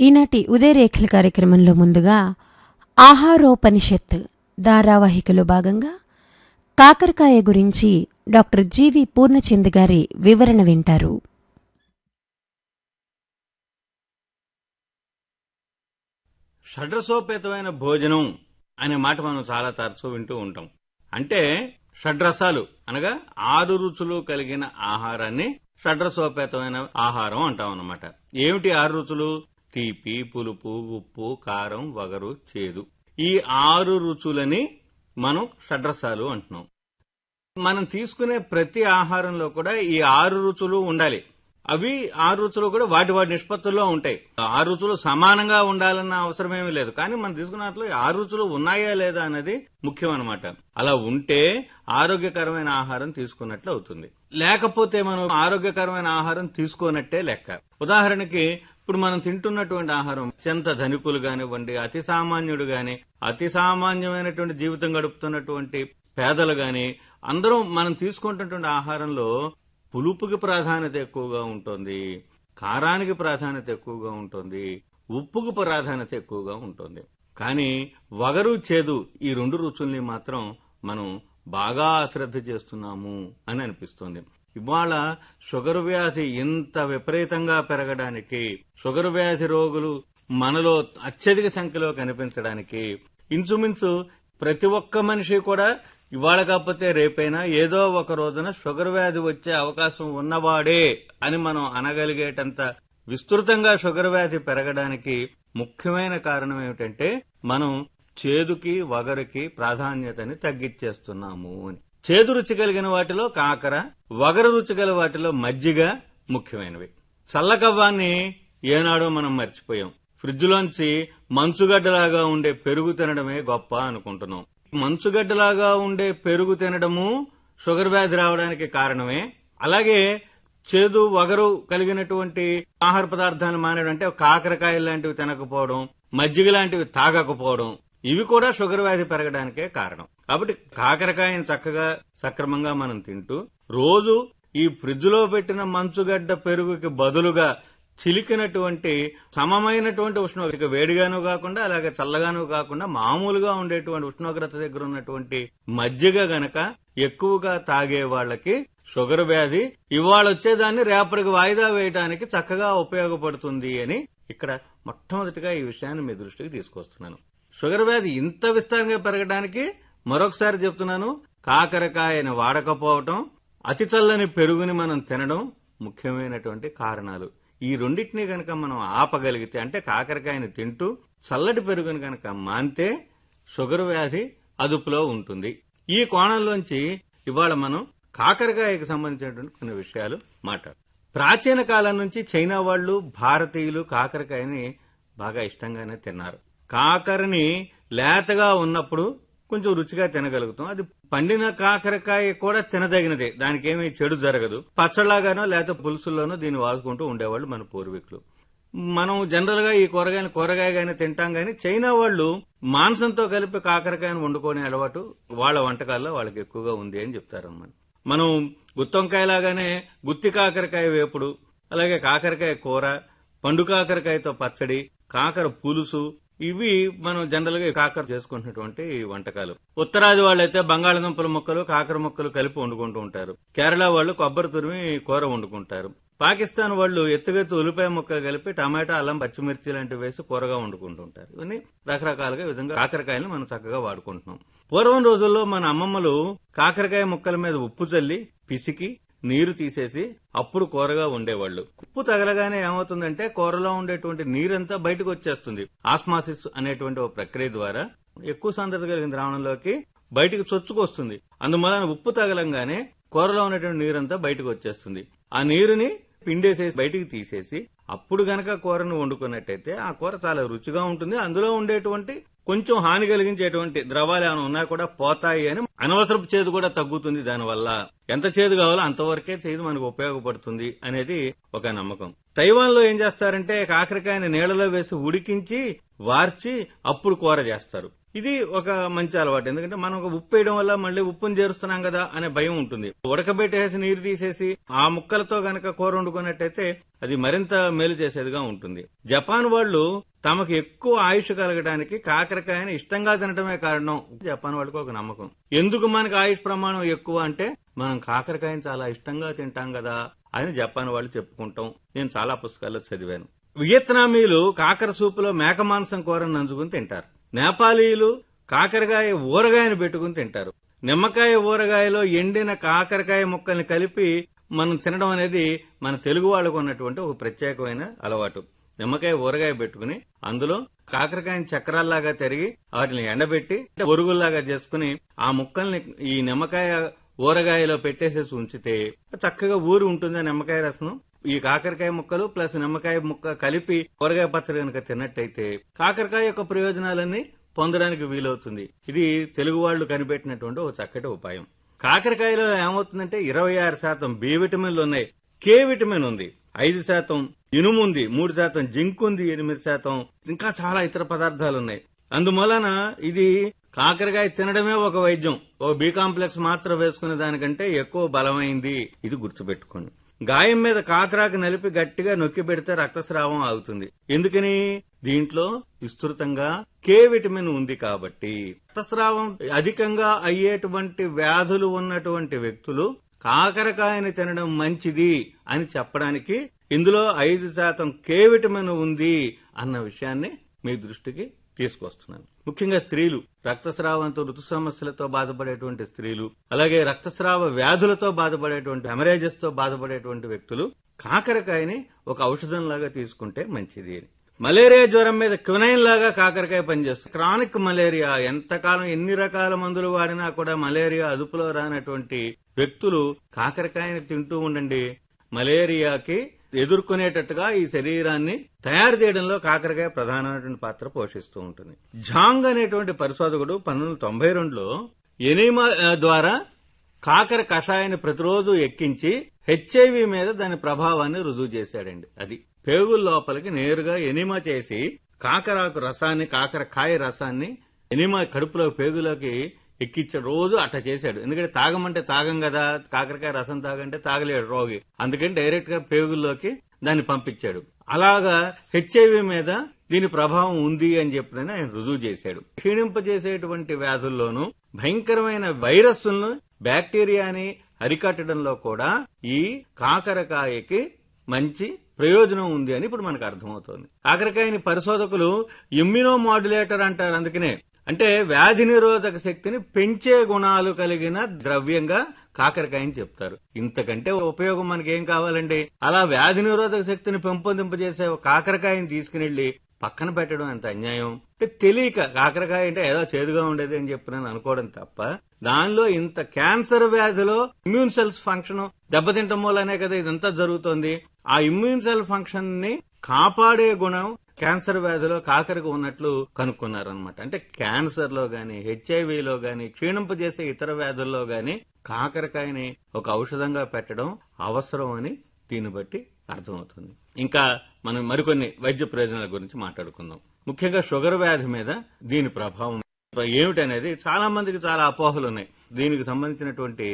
ఈనాటి ఉదయరేఖల కార్యక్రమంలో ముందుగా ఆహారోపనిషత్ ధారావాహికలో భాగంగా కాకరకాయ గురించి డాక్టర్ జీవి పూర్ణచంద్ గారి వివరణ వింటారు. షడ్రసోపేతమైన భోజనం అనే మాట మనం చాలా తరచూ వింటూ ఉంటాం. అంటే షడ్రసాలు అనగా ఆరు రుచులు కలిగిన ఆహారాన్ని షడ్రసోపేతమైన ఆహారం అంటాం అన్నమాట. ఏమిటి ఆరు రుచులు? తీపి పులుపు ఉప్పు కారం వగరు చేదు. ఈ ఆరు రుచులని మనం షడ్రసాలు అంటున్నాం. మనం తీసుకునే ప్రతి ఆహారంలో కూడా ఈ ఆరు రుచులు ఉండాలి. అవి ఆరు రుచులు కూడా వాటి వాటి నిష్పత్తుల్లో ఉంటాయి. ఆరు రుచులు సమానంగా ఉండాలన్న అవసరం ఏమీ లేదు. కానీ మనం తీసుకున్నట్లు ఆరు రుచులు ఉన్నాయా లేదా అనేది ముఖ్యం అనమాట అలా ఉంటే ఆరోగ్యకరమైన ఆహారం తీసుకున్నట్లు అవుతుంది. లేకపోతే మనం ఆరోగ్యకరమైన ఆహారం తీసుకోనట్టే లెక్క. ఉదాహరణకి ఇప్పుడు మనం తింటున్నటువంటి ఆహారం అత్యంత ధనికులు కానివ్వండి అతి సామాన్యుడు గాని అతి సామాన్యమైనటువంటి జీవితం గడుపుతున్నటువంటి పేదలు గాని అందరం మనం తీసుకుంటున్నటువంటి ఆహారంలో పులుపుకి ప్రాధాన్యత ఎక్కువగా ఉంటుంది కారానికి ప్రాధాన్యత ఎక్కువగా ఉంటుంది ఉప్పుకు ప్రాధాన్యత ఎక్కువగా ఉంటుంది. కానీ వగరు చేదు ఈ రెండు రుచుల్ని మాత్రం మనం బాగా అశ్రద్ధ చేస్తున్నాము అని అనిపిస్తుంది. ఇవాళ షుగర్ వ్యాధి ఇంత విపరీతంగా పెరగడానికి షుగర్ వ్యాధి రోగులు మనలో అత్యధిక సంఖ్యలో కనిపించడానికి ఇంచుమించు ప్రతి ఒక్క మనిషి కూడా ఇవాళ కాకపోతే రేపైనా ఏదో ఒక రోజున షుగర్ వ్యాధి వచ్చే అవకాశం ఉన్నవాడే అని మనం అనగలిగేటంత విస్తృతంగా షుగర్ వ్యాధి పెరగడానికి ముఖ్యమైన కారణం ఏమిటంటే మనం చేదుకి వగరుకి ప్రాధాన్యతని తగ్గించేస్తున్నాము అని. చేదు రుచి కలిగిన వాటిలో కాకర వగరు రుచి గల వాటిలో మజ్జిగ ముఖ్యమైనవి. చల్లకవ్వాన్ని ఏనాడో మనం మర్చిపోయాం. ఫ్రిడ్జ్లోంచి మంచుగడ్డలాగా ఉండే పెరుగు తినడమే గొప్ప అనుకుంటున్నాం. మంచుగడ్డలాగా ఉండే పెరుగు తినడము షుగర్ వ్యాధి రావడానికి కారణమే. అలాగే చేదు వగరు కలిగినటువంటి ఆహార పదార్థాలు మానేయడం అంటే కాకరకాయలు లాంటివి తినకపోవడం మజ్జిగ లాంటివి తాగకపోవడం ఇవి కూడా షుగర్ వ్యాధి పెరగడానికే కారణం. కాబట్టి కాకరకాయని చక్కగా సక్రమంగా మనం తింటూ రోజు ఈ ఫ్రిడ్జ్లో పెట్టిన మంచుగడ్డ పెరుగుకి బదులుగా చిలికినటువంటి సమమైనటువంటి ఉష్ణోగ్రత వేడిగాను కాకుండా అలాగే చల్లగాను కాకుండా మామూలుగా ఉండేటువంటి ఉష్ణోగ్రత దగ్గర ఉన్నటువంటి మజ్జిగ గనక ఎక్కువగా తాగే వాళ్ళకి షుగర్ వ్యాధి ఇవాళ వచ్చేదాన్ని రేపటికి వాయిదా వేయడానికి చక్కగా ఉపయోగపడుతుంది అని ఇక్కడ మొట్టమొదటిగా ఈ విషయాన్ని మీ దృష్టికి తీసుకొస్తున్నాను. షుగర్ వ్యాధి ఇంత విస్తారంగా పెరగడానికి మరొకసారి చెప్తున్నాను కాకరకాయని వాడకపోవటం అతి చల్లని పెరుగుని మనం తినడం ముఖ్యమైనటువంటి కారణాలు. ఈ రెండింటినీ గనక మనం ఆపగలిగితే అంటే కాకరకాయని తింటూ చల్లటి పెరుగుని గనక మాంతే షుగర్ వ్యాధి అదుపులో ఉంటుంది. ఈ కోణంలోంచి ఇవాళ మనం కాకరకాయకు సంబంధించినటువంటి కొన్ని విషయాలు మాట్లాడు ప్రాచీన కాలం నుంచి చైనా వాళ్ళు భారతీయులు కాకరకాయని బాగా ఇష్టంగానే తిన్నారు. కాకరని లేతగా ఉన్నప్పుడు కొంచెం రుచిగా తినగలుగుతాం. అది పండిన కాకరకాయ కూడా తినదగినదే. దానికి ఏమీ చెడు జరగదు. పచ్చళ్ళగానో లేకపోతే పులుసుల్లోనో దీన్ని వాడుకుంటూ ఉండేవాళ్ళు మన పూర్వీకులు. మనం జనరల్గా ఈ కూరగాయని కూరగాయగానే తింటాం గాని చైనా వాళ్ళు మాంసంతో కలిపి కాకరకాయను వండుకునే అలవాటు వాళ్ళ వంటకాల్లో వాళ్ళకి ఎక్కువగా ఉంది అని చెప్తారన్నమాట. మనం గుత్తొంకాయలాగానే గుత్తి కాకరకాయ వేపుడు అలాగే కాకరకాయ కూర పండు కాకరకాయతో పచ్చడి కాకర పులుసు ఇవి మనం జనరల్గా కాకర చేసుకుంటున్నటువంటి వంటకాలు. ఉత్తరాది వాళ్ళైతే బంగాళదుంపల ముక్కలు కాకర ముక్కలు కలిపి వండుకుంటూ ఉంటారు. కేరళ వాళ్ళు కొబ్బరి తురిమి కూర వండుకుంటారు. పాకిస్తాన్ వాళ్ళు ఎత్తుగెత్తు ఉల్లిపాయ ముక్క కలిపి టమాటా అల్లం పచ్చిమిర్చి లాంటివి వేసి కూరగా వండుకుంటుంటారు ఇవన్నీ రకరకాలుగా విధంగా కాకరకాయలు మనం చక్కగా వాడుకుంటున్నాం. పూర్వం రోజుల్లో మన అమ్మమ్మలు కాకరకాయ ముక్కల మీద ఉప్పు చల్లి పిసికి నీరు తీసేసి అప్పుడు కూరగా ఉండేవాళ్ళు. ఉప్పు తగలగానే ఏమవుతుందంటే కూరలో ఉండేటువంటి నీరంతా బయటకు వచ్చేస్తుంది. ఆస్మాసిస్ అనేటువంటి ఒక ప్రక్రియ ద్వారా ఎక్కువ సాంద్రత కలిగిన ద్రావణంలోకి బయటకు చొచ్చుకొస్తుంది. అందువలన ఉప్పు తగలంగానే కూరలో ఉన్నటువంటి నీరంతా బయటకు వచ్చేస్తుంది. ఆ నీరుని పిండేసేసి బయటికి తీసేసి అప్పుడు గనక కూరను వండుకున్నట్టయితే ఆ కూర చాలా రుచిగా ఉంటుంది. అందులో ఉండేటువంటి కొంచెం హాని కలిగించేటువంటి ద్రవాలు ఏమైనా ఉన్నా కూడా పోతాయి అని అనవసరపు చేదు కూడా తగ్గుతుంది దానివల్ల. ఎంత చేదు కావాలో అంతవరకే చేదు మనకు ఉపయోగపడుతుంది అనేది ఒక నమ్మకం. తైవాన్లో ఏం చేస్తారంటే కాకరకాయని నీళ్ళలో వేసి ఉడికించి వార్చి అప్పుడు కూర చేస్తారు. ఇది ఒక మంచి అలవాటు. ఎందుకంటే మనం ఒక ఉప్పు వేయడం వల్ల మళ్ళీ ఉప్పును చేరుస్తున్నాం కదా అనే భయం ఉంటుంది. ఉడకబెట్టేసి నీరు తీసేసి ఆ ముక్కలతో గనక కూర వండుకున్నట్టయితే అది మరింత మేలు చేసేదిగా ఉంటుంది. జపాన్ వాళ్ళు తమకు ఎక్కువ ఆయుష్ కలగడానికి కాకరకాయని ఇష్టంగా తినటమే కారణం. జపాన్ వాళ్ళకి ఒక నమ్మకం. ఎందుకు మనకి ఆయుష్ ప్రమాణం ఎక్కువ అంటే మనం కాకరకాయని చాలా ఇష్టంగా తింటాం కదా అని జపాన్ వాళ్ళు చెప్పుకుంటాం. నేను చాలా పుస్తకాల్లో చదివాను. వియత్నామీలు కాకర సూపులో మేక మాంసం కూరను నంచుకుని తింటారు. నేపాలీలు కాకరకాయ ఊరగాయను పెట్టుకుని తింటారు. నిమ్మకాయ ఊరగాయలో ఎండిన కాకరకాయ ముక్కల్ని కలిపి మనం తినడం అనేది మన తెలుగు వాళ్ళకు ఉన్నటువంటి ఒక ప్రత్యేకమైన అలవాటు. నిమ్మకాయ ఊరగాయ పెట్టుకుని అందులో కాకరకాయని చక్రాల్లాగా తిరిగి వాటిని ఎండబెట్టి ఒరుగుల్లాగా చేసుకుని ఆ ముక్కల్ని ఈ నిమ్మకాయ ఊరగాయలో పెట్టేసేసి ఉంచితే చక్కగా ఊరి ఉంటుంది ఆ నిమ్మకాయ రసం ఈ కాకరకాయ ముక్కలు ప్లస్ నిమ్మకాయ ముక్క కలిపి కూరగాయ పచ్చడి కనుక తిన్నట్టయితే కాకరకాయ యొక్క ప్రయోజనాలన్నీ పొందడానికి వీలవుతుంది. ఇది తెలుగు వాళ్ళు కనిపెట్టినటువంటి ఒక చక్కటి ఉపాయం. కాకరకాయలో ఏమవుతుందంటే ఇరవై ఆరు శాతం బి విటమిన్లు ఉన్నాయి. కే విటమిన్ ఉంది. ఐదు శాతం ఇనుము ఉంది. మూడు శాతం జింక్ ఉంది. ఎనిమిది శాతం ఇంకా చాలా ఇతర పదార్థాలు ఉన్నాయి. అందువలన ఇది కాకరకాయ తినడమే ఒక వైద్యం. ఓ బి కాంప్లెక్స్ మాత్రం వేసుకునే దానికంటే ఎక్కువ బలమైంది. ఇది గుర్తుపెట్టుకోండి. గాయం మీద కాకరాకు నలిపి గట్టిగా నొక్కి పెడితే రక్తస్రావం ఆగుతుంది. ఎందుకని? దీంట్లో విస్తృతంగా కే విటమిన్ ఉంది కాబట్టి. రక్తస్రావం అధికంగా అయ్యేటువంటి వ్యాధులు ఉన్నటువంటి వ్యక్తులు కాకరకాయని తినడం మంచిది అని చెప్పడానికి ఇందులో ఐదు శాతం కే విటమిన్ ఉంది అన్న విషయాన్ని మీ దృష్టికి తీసుకొస్తున్నాను. ముఖ్యంగా స్త్రీలు రక్తస్రావంతో ఋతు సమస్యలతో బాధపడేటువంటి స్త్రీలు అలాగే రక్తస్రావ వ్యాధులతో బాధపడేటువంటి హెమరేజెస్తో బాధపడేటువంటి వ్యక్తులు కాకరకాయని ఒక ఔషధం లాగా తీసుకుంటే మంచిది అని. మలేరియా జ్వరం మీద క్వినైన్ లాగా కాకరకాయ పనిచేస్తుంది. క్రానిక్ మలేరియా ఎంతకాలం ఎన్ని రకాల మందులు వాడినా కూడా మలేరియా అదుపులో రానటువంటి వ్యక్తులు కాకరకాయని తింటూ ఉండండి. మలేరియాకి ఎదుర్కొనేటట్టుగా ఈ శరీరాన్ని తయారు చేయడంలో కాకరకాయ ప్రధానమైనటువంటి పాత్ర పోషిస్తూ ఉంటుంది. జాంగ్ అనేటువంటి పరిశోధకుడు పంతొమ్మిది తొంభై రెండులో ఎనిమా ద్వారా కాకర కషాయాన్ని ప్రతిరోజు ఎక్కించి హెచ్ఐవి మీద దాని ప్రభావాన్ని రుజువు చేశాడండి. అది పేగుల లోపలికి నేరుగా ఎనిమా చేసి కాకరాకు రసాన్ని కాకరకాయ రసాన్ని ఎనిమా కడుపులో పేగులోకి ఎక్కించే రోజు అట్ట చేశాడు. ఎందుకంటే తాగమంటే తాగం కదా కాకరకాయ రసం తాగంటే తాగలేడు రోగి. అందుకని డైరెక్ట్గా పేగుల్లోకి దాన్ని పంపించాడు. అలాగా హెచ్ఐవి మీద దీని ప్రభావం ఉంది అని చెప్పినని ఆయన రుజువు చేశాడు. క్షీణింపజేసేటువంటి వ్యాధుల్లోనూ భయంకరమైన వైరస్ను బ్యాక్టీరియాని అరికట్టడంలో కూడా ఈ కాకరకాయకి మంచి ప్రయోజనం ఉంది అని ఇప్పుడు మనకు అర్థమవుతోంది. కాకరకాయని పరిశోధకులు ఇమ్యూనో మాడ్యులేటర్ అంటారు. అందుకనే అంటే వ్యాధి నిరోధక శక్తిని పెంచే గుణాలు కలిగిన ద్రవ్యంగా కాకరకాయని చెప్తారు. ఇంతకంటే ఉపయోగం మనకేం కావాలండి? అలా వ్యాధి నిరోధక శక్తిని పెంపొందింపజేసే ఒక కాకరకాయని తీసుకుని పక్కన పెట్టడం ఎంత అన్యాయం? అంటే తెలియక కాకరకాయ అంటే ఏదో చేదుగా ఉండేది అని చెప్పి నేను అనుకోవడం తప్ప దానిలో ఇంత క్యాన్సర్ వ్యాధిలో ఇమ్యూన్ సెల్స్ ఫంక్షన్ దెబ్బతింటం వల్లనే కదా ఇదంతా జరుగుతోంది. ఆ ఇమ్యూన్ సెల్ ఫంక్షన్ని కాపాడే గుణం క్యాన్సర్ వ్యాధిలో కాకరకు ఉన్నట్లు కనుక్కున్నారనమాట అంటే క్యాన్సర్లో గాని హెచ్ఐవిలో గాని క్షీణింపజేసే ఇతర వ్యాధుల్లో గాని కాకరకాయని ఒక ఔషధంగా పెట్టడం అవసరం అని దీన్ని బట్టి అర్థమవుతుంది. ఇంకా మనం మరికొన్ని వైద్య ప్రయోజనాల గురించి మాట్లాడుకుందాం. ముఖ్యంగా షుగర్ వ్యాధి మీద దీని ప్రభావం ఏమిటనేది చాలా మందికి చాలా అపోహలు ఉన్నాయి దీనికి సంబంధించినటువంటి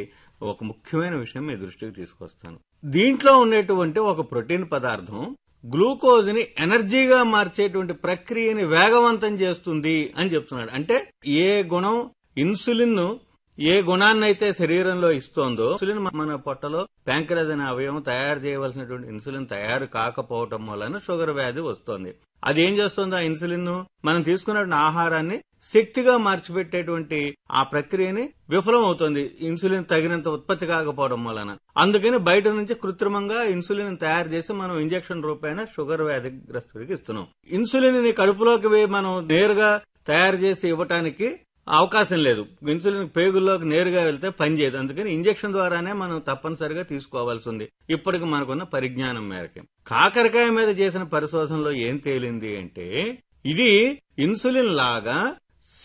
ఒక ముఖ్యమైన విషయం మీ దృష్టికి తీసుకొస్తాను. దీంట్లో ఉండేటువంటి ఒక ప్రోటీన్ పదార్థం గ్లూకోజ్ని ఎనర్జీగా మార్చేటువంటి ప్రక్రియని వేగవంతం చేస్తుంది అని చెప్తున్నాడు. అంటే ఏ గుణం ఇన్సులిన్ ఏ గుణాన్నైతే శరీరంలో ఇస్తోందో ఇన్సులిన్ మన పొట్టలో ప్యాంక్రస్ అనే అవయవం తయారు చేయవలసినటువంటి ఇన్సులిన్ తయారు కాకపోవటం వలన షుగర్ వ్యాధి వస్తుంది. అది ఏం చేస్తుంది? ఆ ఇన్సులిన్ మనం తీసుకున్న ఆహారాన్ని శక్తిగా మార్చిపెట్టేటువంటి ఆ ప్రక్రియని విఫలం అవుతుంది ఇన్సులిన్ తగినంత ఉత్పత్తి కాకపోవడం వలన. అందుకని బయట నుంచి కృత్రిమంగా ఇన్సులిన్ తయారు చేసి మనం ఇంజెక్షన్ రూపాయన షుగర్ వ్యాధిగ్రస్తుడికి ఇస్తున్నాం. ఇన్సులిన్ని కడుపులోకి మనం నేరుగా తయారు చేసి ఇవ్వటానికి అవకాశం లేదు. ఇన్సులిన్ పేగుల్లోకి నేరుగా వెళ్తే పనిచేయదు అందుకని ఇంజెక్షన్ ద్వారానే మనం తప్పనిసరిగా తీసుకోవాల్సి ఉంది. ఇప్పటికి మనకున్న పరిజ్ఞానం మేరకి. కాకరకాయ మీద చేసిన పరిశోధనలో ఏం తేలింది అంటే ఇది ఇన్సులిన్ లాగా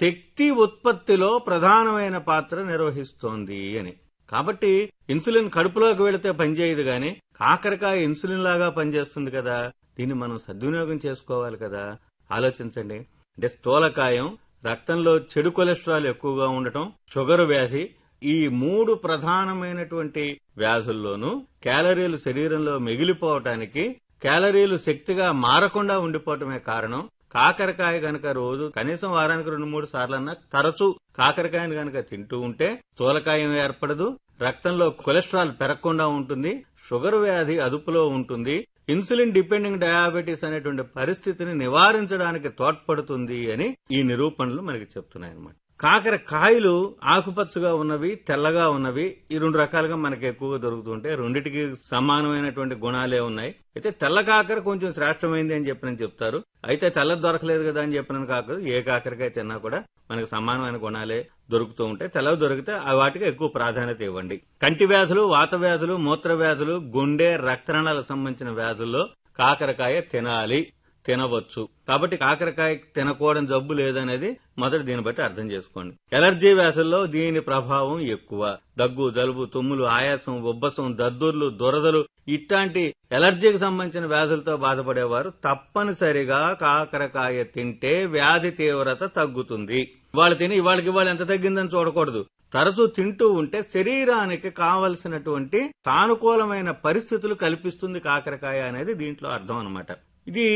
శక్తి ఉత్పత్తిలో ప్రధానమైన పాత్ర నిర్వహిస్తోంది అని. కాబట్టి ఇన్సులిన్ కడుపులోకి వెళితే పనిచేయదు గాని కాకరకాయ ఇన్సులిన్ లాగా పనిచేస్తుంది కదా దీన్ని మనం సద్వినియోగం చేసుకోవాలి కదా? ఆలోచించండి. అంటే స్థూలకాయం రక్తంలో చెడు కొలెస్ట్రాల్ ఎక్కువగా ఉండటం షుగర్ వ్యాధి ఈ మూడు ప్రధానమైనటువంటి వ్యాధుల్లోనూ క్యాలరీలు శరీరంలో మిగిలిపోవటానికి క్యాలరీలు శక్తిగా మారకుండా ఉండిపోవటమే కారణం. కాకరకాయ గనక రోజు కనీసం వారానికి రెండు మూడు సార్లన్నా తరచూ కాకరకాయను గనక తింటూ ఉంటే స్థూలకాయం ఏర్పడదు రక్తంలో కొలెస్ట్రాల్ పెరగకుండా ఉంటుంది షుగర్ వ్యాధి అదుపులో ఉంటుంది ఇన్సులిన్ డిపెండింగ్ డయాబెటీస్ అనేటువంటి పరిస్థితిని నివారించడానికి తోడ్పడుతుంది అని ఈ నిరూపణలు మనకి చెప్తున్నాయి అన్నమాట కాకర కాయలు ఆకుపచ్చగా ఉన్నవి తెల్లగా ఉన్నవి ఈ రెండు రకాలుగా మనకి ఎక్కువగా దొరుకుతుంటాయి రెండింటికి సమానమైనటువంటి గుణాలే ఉన్నాయి. అయితే తెల్ల కాకర కొంచెం శ్రేష్టమైంది అని చెప్పినని చెప్తారు. అయితే తెల్ల దొరకలేదు కదా అని చెప్పిన కాకర ఏ కాకరకాయ తిన్నా కూడా మనకు సమానమైన గుణాలే దొరుకుతూ ఉంటాయి. తెల్లవి దొరికితే ఆ వాటికి ఎక్కువ ప్రాధాన్యత ఇవ్వండి. కంటి వ్యాధులు వాత వ్యాధులు మూత్ర వ్యాధులు గుండె రక్తనాళాలకు సంబంధించిన వ్యాధుల్లో కాకరకాయ తినాలి. తినవచ్చు. కాబట్టి కాకరకాయ తినకూడని జబ్బు లేదనేది మొదటి దీన్ని బట్టి అర్థం చేసుకోండి. ఎలర్జీ వ్యాధుల్లో దీని ప్రభావం ఎక్కువ. దగ్గు జలుబు తుమ్ములు ఆయాసం ఉబ్బసం దద్దుర్లు దురదలు ఇట్లాంటి ఎలర్జీకి సంబంధించిన వ్యాధులతో బాధపడేవారు తప్పనిసరిగా కాకరకాయ తింటే వ్యాధి తీవ్రత తగ్గుతుంది. ఇవాళ తిని ఇవాళకి ఇవాళ ఎంత తగ్గిందని చూడకూడదు. తరచూ తింటూ ఉంటే శరీరానికి కావలసినటువంటి సానుకూలమైన పరిస్థితులు కల్పిస్తుంది కాకరకాయ అనేది దీంట్లో అర్థం అన్నమాట. ఇది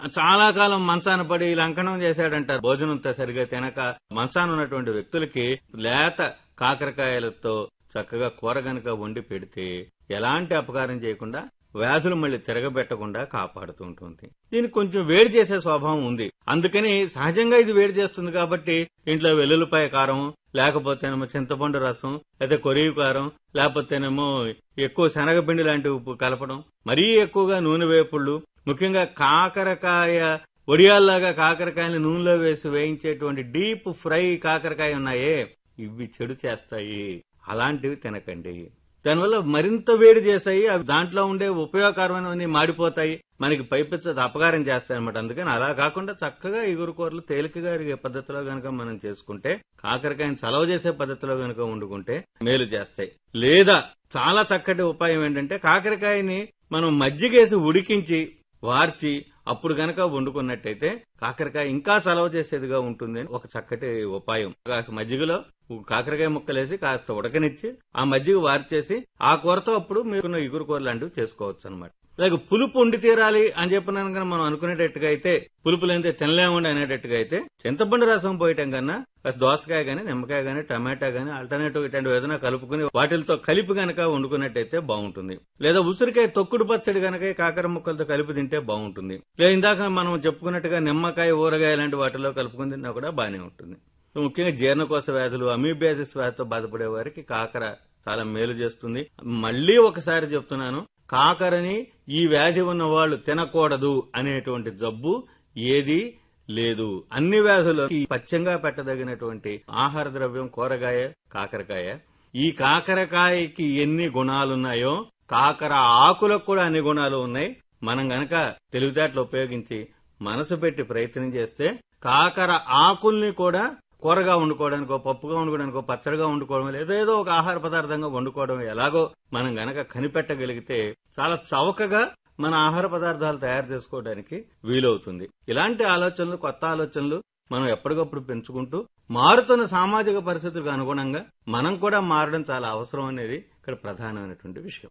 చాలా కాలం మంచాన పడి లంకనం చేశాడంటారు. భోజనంతో సరిగా తినక మంచాన ఉన్నటువంటి వ్యక్తులకి లేత కాకరకాయలతో చక్కగా కూర గనక వండి పెడితే ఎలాంటి అపకారం చేయకుండా వ్యాధులు మళ్ళీ తిరగబెట్టకుండా కాపాడుతూ ఉంటుంది. దీనికి కొంచెం వేడి చేసే స్వభావం ఉంది. అందుకని సహజంగా ఇది వేడి చేస్తుంది కాబట్టి ఇంట్లో వెల్లుల్లిపాయ కారం లేకపోతేనేమో చింతపండు రసం లేదా కొరివి కారం లేకపోతేనేమో ఎక్కువ శనగపిండి లాంటి ఉప్పు కలపడం మరీ ఎక్కువగా నూనె వేపుళ్ళు ముఖ్యంగా కాకరకాయ ఒడియాల్లాగా కాకరకాయని నూనెలో వేసి వేయించేటువంటి డీప్ ఫ్రై కాకరకాయ ఉన్నాయే ఇవి చెడు చేస్తాయి. అలాంటివి తినకండి. దానివల్ల మరింత వేడి చేస్తాయి అవి దాంట్లో ఉండే ఉపయోగకరమైనవన్నీ మాడిపోతాయి. మనకి పైపెచ్చ అపకారం చేస్తాయి అనమాట అందుకని అలా కాకుండా చక్కగా ఇగురు కూరలు తేలికగా అరిగే పద్ధతిలో గనక మనం చేసుకుంటే కాకరకాయని చలవ చేసే పద్ధతిలో గనక వండుకుంటే మేలు చేస్తాయి. లేదా చాలా చక్కటి ఉపాయం ఏంటంటే కాకరకాయని మనం మజ్జిగేసి ఉడికించి వార్చి అప్పుడు గనక వండుకున్నట్టయితే కాకరకాయ ఇంకా చలవ చేసేదిగా ఉంటుంది అని ఒక చక్కటి ఉపాయం. కాస్త మజ్జిగలో కాకరకాయ ముక్కలేసి కాస్త ఉడకనిచ్చి ఆ మజ్జిగ వార్చేసి ఆ కూరతో అప్పుడు మీరు ఇగురు కూర లాంటివి చేసుకోవచ్చు అనమాట లేక పులుపు ఉండి తీరాలి అని చెప్పినాను మనం అనుకునేటట్టుగా అయితే పులుపు లేనిదే తినలేమండి అనేటట్టుగా అయితే చింతపండు రసం పోయటం కన్నా కాస్త దోసకాయ గానీ నిమ్మకాయ గానీ టమాటా గానీ ఆల్టర్నేటివ్ ఇటువంటి ఏదైనా కలుపుకుని వాటితో కలిపి గనక వండుకున్నట్టయితే బాగుంటుంది. లేదా ఉసిరికాయ తొక్కుడు పచ్చడి గనక కాకర ముక్కలతో కలిపి తింటే బాగుంటుంది. లేదా ఇందాక మనం చెప్పుకున్నట్టుగా నిమ్మకాయ ఊరగాయ లాంటి వాటిలో కలుపుకుని తిన్నా కూడా బాగానే ఉంటుంది. ముఖ్యంగా జీర్ణకోశ వ్యాధులు అమీబియాసిస్ వ్యాధితో బాధపడే వారికి కాకర చాలా మేలు చేస్తుంది. మళ్ళీ ఒకసారి చెప్తున్నాను కాకరని ఈ వ్యాధి ఉన్న వాళ్ళు తినకూడదు అనేటువంటి జబ్బు ఏది లేదు. అన్ని వ్యాధులు పచ్చంగా పెట్టదగినటువంటి ఆహార ద్రవ్యం కూరగాయ కాకరకాయ. ఈ కాకరకాయకి ఎన్ని గుణాలున్నాయో కాకర ఆకులకు కూడా అన్ని గుణాలు ఉన్నాయి. మనం గనక తెలివితేటలు ఉపయోగించి మనసు పెట్టి ప్రయత్నం చేస్తే కాకర ఆకుల్ని కూడా కూరగా వండుకోవడానికో పప్పుగా వండుకోవడానికో పచ్చడిగా వండుకోవడం లేదా ఏదో ఒక ఆహార పదార్థంగా వండుకోవడం ఎలాగో మనం గనక కనిపెట్టగలిగితే చాలా చౌకగా మన ఆహార పదార్థాలు తయారు చేసుకోవడానికి వీలవుతుంది. ఇలాంటి ఆలోచనలు కొత్త ఆలోచనలు మనం ఎప్పటికప్పుడు పెంచుకుంటూ మారుతున్న సామాజిక పరిస్థితులకు అనుగుణంగా మనం కూడా మారడం చాలా అవసరం అనేది ఇక్కడ ప్రధానమైనటువంటి విషయం.